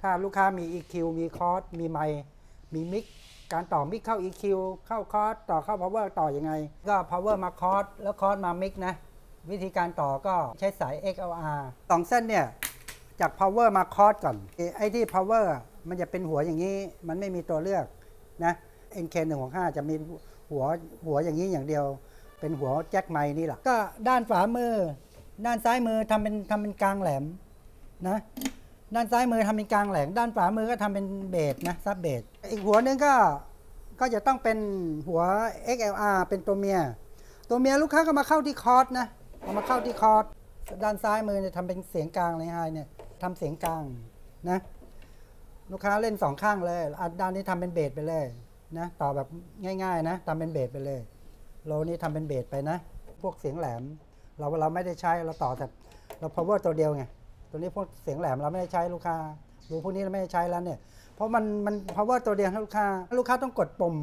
ถ้าลูกค้ามี EQ มีคอร์สมีไมค์มีมิกการต่อมิกเข้า EQ เข้าคอร์สต่อเข้า power ต่อยังไง ก็ power มาคอร์สแล้วคอร์สมามิกนะ วิธีการต่อก็ใช้สาย XLR สองเส้นเนี่ย จาก power มาคอร์สก่อน ไอ้ที่ power อะมันจะเป็นหัวอย่างนี้ มันไม่มีตัวเลือกนะ NK 1 6 5จะมีหัวหัวอย่างนี้อย่างเดียว เป็นหัวแจ็คไมค์นี่แหละก็ด้านฝามือ ด้านซ้ายมือทำเป็นทำเป็นกลางแหลมนะ ด้านซ้ายมือทำเป็นกลางแหลมด้านขวามือก็ทำเป็นเบสนะซับเบสอีกหัวนึงก็ก็จะต้องเป็นหัว XLR เป็นตัวเมีย ตัวเมียลูกค้าก็มาเข้าที่คอร์สนะเอามาเข้าที่คอร์สด้านซ้ายมือเนี่ยทำเป็นเสียงกลางเลยไฮเนี่ยทำเสียงกลางนะลูกค้าเล่นสองข้างเลยอะด้านนี้ทำเป็นเบสไปเลยนะต่อแบบง่าย ๆ นะทำเป็นเบสไปเลยโลนี้ทำเป็นเบสไปนะ พวกเสียงแหลม เราเราไม่ได้ใช้เราต่อแต่เรา power ตัวเดียวไง ตัวนี้พวกเสียงแหลมเราไม่ได้ใช้ลูกค้ารูพวกนี้เราไม่ได้ใช้แล้วเนี่ยเพราะมันมัน power ตัวเดียวให้ลูกค้าลูกค้าต้องกดปุ่ม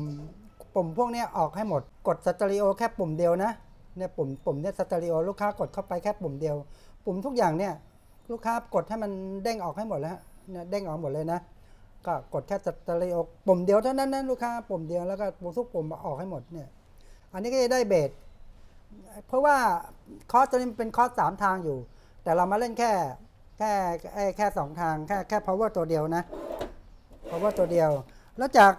ปุ่มพวกนี้ออกให้หมดกดสเตอริโอแค่ปุ่มเดียวนะเนี่ยปุ่มปุ่มเนี่ยสเตอริโอลูกค้ากดเข้าไปแค่ปุ่มเดียว ปุ่มทุกอย่างเนี่ยลูกค้ากดให้มันเด้งออกให้หมดแล้วเนี่ยเด้งออกหมดเลยนะ ก็กดแค่สเตอริโอปุ่มเดียวเท่านั้นนะลูกค้าปุ่มเดียวแล้วก็ทุกปุ่มออกให้หมดเนี่ยอันนี้ก็จะได้เบสเพราะว่าคอร์สตัวนี้เป็นคอร์สสามทางอยู่ แต่เรามาเล่นแค่ แค่แค่สองทางแค่แค่ power ตัวเดียวนะ power ตัวเดียว แล้วจาก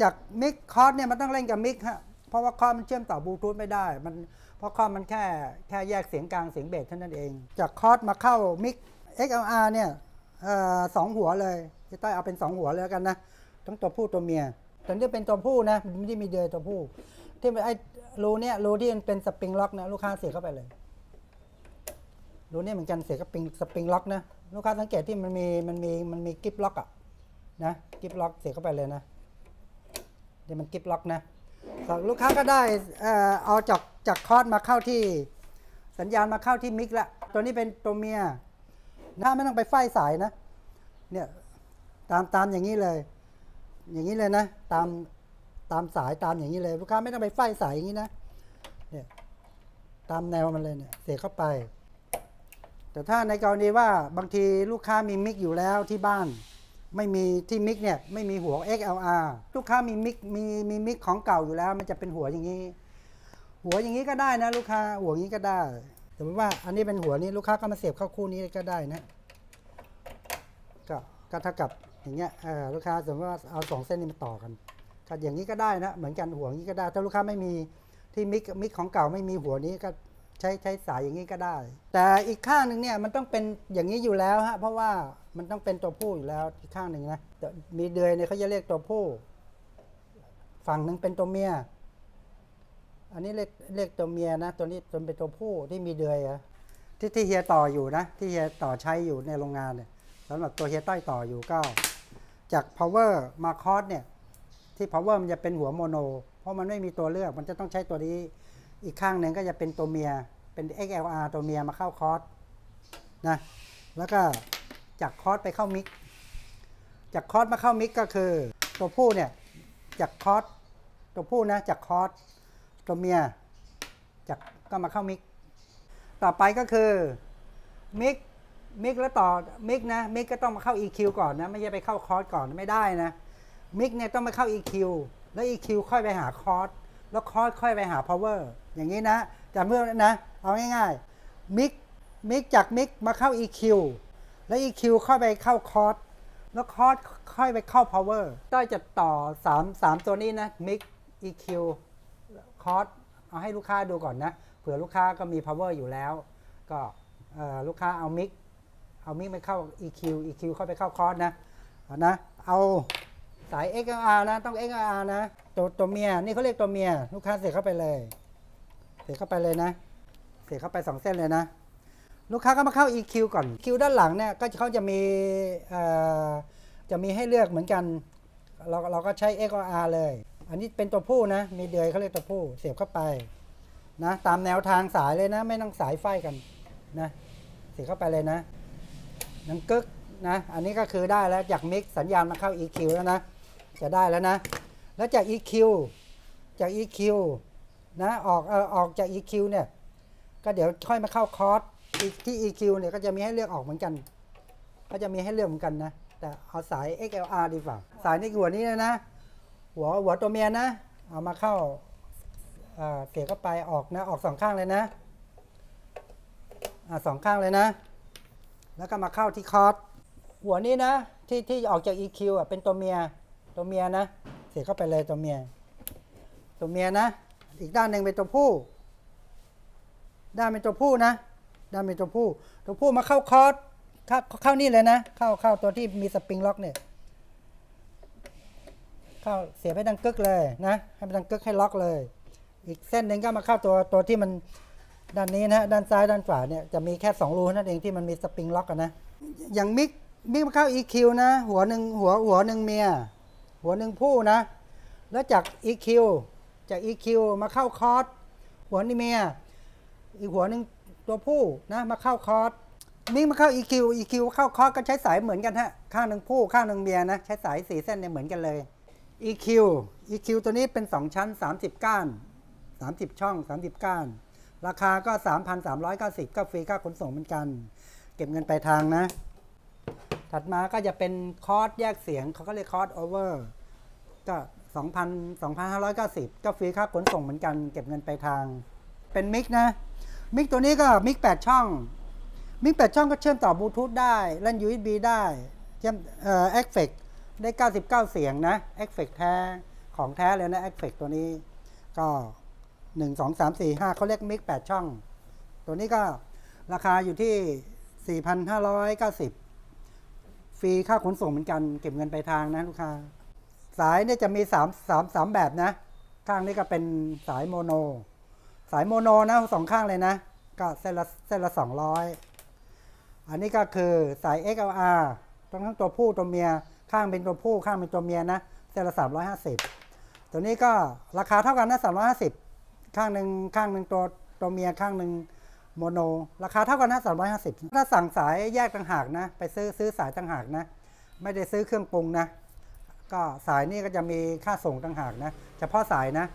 จากมิกคอร์สเนี่ยมันต้องเล่นกับมิกฮะเพราะว่าคอร์สมันเชื่อมต่อบลูทูธไม่ได้มันเพราะคอร์สมันแค่แค่แยกเสียงกลางเสียงเบสเท่านั้นเอง จากคอร์สมาเข้ามิก XLR เนี่ยเอ่อสองหัวเลยจะต้อยเอาเป็นสองหัวเลยแล้วกันนะทั้งตัวผู้ตัวเมียแต่นี่เป็นตัวผู้นะไม่ได้มีเดือยตัวผู้ที่ไอ้รูเนี่ยรูที่มันเป็นสปริงล็อกนะลูกค้าเสียเข้าไปเลย รูเนี่ยเหมือนกันเสียกับสปริงสปริงล็อกนะลูกค้าสังเกตที่มันมีมันมีมันมีกิฟล็อกอะนะกิฟล็อกเสียเข้าไปเลยนะเดี๋ยวมันกิฟล็อกนะส่วนลูกค้าก็ได้เอ่อเอาจากจากคอร์สมาเข้าที่ สัญญาณมาเข้าที่มิกละตัวนี้เป็นตัวเมียหนะไม่ต้องไปไฟสายนะ เนี่ยตามตามอย่างนี้เลย อย่างนี้เลยนะ ตามตามสายตามอย่างนี้เลย ลูกค้าไม่ต้องไปไฟสายอย่างนี้นะเนี่ยตามแนวมันเลยเนี่ยเสียเข้าไป แต่ถ้าในกรณีว่าบางทีลูกค้ามีมิกอยู่แล้วที่บ้าน ไม่มีที่มิกเนี่ยไม่มีหัว XLR ลูกค้ามีมิกมีมีมิกของเก่าอยู่แล้ว มันจะเป็นหัวอย่างนี้ หัวอย่างนี้ก็ได้นะ ลูกค้าหัวอย่างนี้ก็ได้สมมติว่าอันนี้เป็นหัวนี้ลูกค้าก็มาเสียบเข้าคู่นี้ก็ได้นะก็ก็เท่ากับอย่างเงี้ยเออลูกค้าสมมติว่าเอาสองเส้นนี้มาต่อกันก็อย่างนี้ก็ได้นะ เหมือนกันหัวอย่างนี้ก็ได้ ถ้าลูกค้าไม่มีที่มิกมิกของเก่าไม่มีหัวนี้ก็ ใช้ใช้สายอย่างนี้ก็ได้ แต่อีกข้างหนึ่งเนี่ยมันต้องเป็นอย่างนี้อยู่แล้วฮะเพราะว่ามันต้องเป็นตัวผู้อยู่แล้วอีกข้างหนึ่งนะมีเดือยเนี่ยเขาจะเรียกตัวผู้ ฝั่งหนึ่งเป็นตัวเมีย อันนี้เรียกเรียกตัวเมียนะ ตัวนี้ตัวเป็นตัวผู้ที่มีเดือยอะที่ที่เฮียต่ออยู่นะ ที่เฮียต่อใช้อยู่ในโรงงานเนี่ยสำหรับตัวเฮียต้อยต่ออยู่ก็ จาก power มาคอสเนี่ยที่ power มันจะเป็นหัวโมโน เพราะมันไม่มีตัวเลือกมันจะต้องใช้ตัวนี้ อีกข้างหนึ่งก็จะเป็นตัวเมีย เป็น XLR ตัวเมียมาเข้าคอร์สนะแล้วก็จากคอร์สไปเข้ามิกจากคอร์สมาเข้ามิกก็คือ ตัวผู้เนี่ยจากคอร์สตัวผู้นะจากคอร์สตัวเมียจากก็มาเข้ามิกต่อไปก็คือมิกมิกแล้วต่อมิกนะมิกก็ต้องมาเข้า EQ ก่อนนะ ไม่ใช่ไปเข้าคอร์สก่อนไม่ได้นะมิกเนี่ยต้องมาเข้า EQ แล้ว EQ ค่อยไปหาคอร์สแล้วคอร์สค่อยไปหา power อย่างนี้นะ จำเพื่อนนะ เอาง่ายๆมิกมิกจากมิกมาเข้า EQ แล้ว EQ ค่อยไปเข้าคอร์สแล้วคอร์สค่อยไปเข้า power ต้อยจะต่อ 3 3 ตัวนี้นะมิก EQ คอร์สเอาให้ลูกค้าดูก่อนนะ เผื่อลูกค้าก็มี power อยู่แล้ว ก็ลูกค้าเอามิกเอามิกไปเข้า EQ EQ เข้าไปเข้าคอร์สนะนะเอาสาย XLR นะ ต้อง XLR นะ ตัวตัวเมีย นี่เขาเรียกตัวเมีย ลูกค้าเสียเข้าไปเลย เสียบเข้าไปเลยนะ เสียบเข้าไปสองเส้นเลยนะ ลูกค้าก็มาเข้า EQ ก่อน Q ด้านหลังเนี่ยก็เขาจะมีจะมีให้เลือกเหมือนกัน เราเราก็ใช้ XLR เลย อันนี้เป็นตัวผู้นะ มีเดือยเขาเรียกตัวผู้ เสียบเข้าไปนะตามแนวทางสายเลยนะ ไม่ต้องสายไฟกันนะ เสียบเข้าไปเลยนะนังกึกนะ อันนี้ก็คือได้แล้วจากมิกสัญญาณมาเข้า EQ แล้วนะ จะได้แล้วนะ แล้วจาก EQ จาก EQ นะออกเออออกจาก EQ เนี่ย ก็เดี๋ยวค่อยมาเข้าคอร์สที่ EQ เนี่ยก็จะมีให้เลือกออกเหมือนกัน ก็จะมีให้เลือกเหมือนกันนะ แต่เอาสาย XLR ดีกว่า สายในหัวนี้นะนะ หัวหัวตัวเมียนะ เอามาเข้าเอ่อเสียบเข้าไปออกนะออกสองข้างเลยนะอ่าสองข้างเลยนะ แล้วก็มาเข้าที่คอร์สหัวนี้นะ ที่ที่ออกจาก EQ อะเป็นตัวเมียตัวเมียนะ เสียเข้าไปเลยตัวเมียตัวเมียนะ อีกด้านหนึ่งเป็นตัวผู้ ด้านเป็นตัวผู้นะ ด้านเป็นตัวผู้ ตัวผู้มาเข้าคอร์สเข้าเข้านี่เลยนะ เข้าเข้าตัวที่มีสปริงล็อกเนี่ย เข้าเสียบให้ดังกึกเลยนะ ให้มันดังกึกให้ล็อกเลย อีกเส้นหนึ่งก็มาเข้าตัวตัวที่มันด้านนี้นะด้านซ้ายด้านขวาเนี่ยจะมีแค่สองรูนั่นเองที่มันมีสปริงล็อกกันนะ อย่างมิกมิกมาเข้า EQ นะ หัวหนึ่งหัวหัวหนึ่งเมีย หัวหนึ่งผู้นะ แล้วจาก EQ จาก EQ มาเข้าคอร์สหัวนี่เมียอีกหัวหนึ่งตัวผู้นะมาเข้าคอร์สมิกมาเข้า EQ EQ เข้าคอร์สก็ใช้สายเหมือนกันฮะข้างหนึ่งผู้ข้างหนึ่งเมียนะใช้สายสีเส้นเนี่ยเหมือนกันเลย EQ EQ ตัวนี้เป็น 2 ชั้น 30 ก้าน 30 ช่อง 30 ก้าน ราคาก็ 3,390 ก็ฟรีค่าขนส่งเหมือนกัน เก็บเงินปลายทางนะ ถัดมาก็จะเป็นคอร์สแยกเสียงเขาก็เรียกคอร์สโอเวอร์ก็ 2,000 2,590 ก็ฟรีค่าขนส่งเหมือนกันเก็บเงินปลายทาง เป็นมิกนะ มิกตัวนี้ก็มิก8ช่อง มิก8ช่องก็เชื่อมต่อบลูทูธได้เล่น USB ได้เชื่อมเอ่อเอฟเฟกได้ 99 เสียงนะเอฟเฟกแท้ของแท้เลยนะเอฟเฟกตัวนี้ ก็ 1 2 3 4 5เขาเรียกมิก8ช่อง ตัวนี้ก็ราคาอยู่ที่ 4,590 ฟรีค่าขนส่งเหมือนกัน เก็บเงินไปลายทางนะลูกค้า สายเนี่ยจะมี3 3 3แบบนะ ข้างนี้ก็เป็นสายโมโน สายโมโนนะสองข้างเลยนะ ก็เส้นละเส้นละสองร้อยอันนี้ก็คือสาย XLR ทั้งทั้งตัวผู้ตัวเมีย ข้างเป็นตัวผู้ข้างเป็นตัวเมียนะ เส้นละสามร้อยห้าสิบตัวนี้ก็ราคาเท่ากันนะสามร้อยห้าสิบข้างหนึ่งข้างหนึ่งตัวตัวเมียข้างหนึ่งโมโน ราคาเท่ากันนะสามร้อยห้าสิบถ้าสั่งสายแยกต่างหากนะ ไปซื้อซื้อสายต่างหากนะ ไม่ได้ซื้อเครื่องปรุงนะ ก็สายนี่ก็จะมีค่าส่งต่างหากนะ เฉพาะสายนะ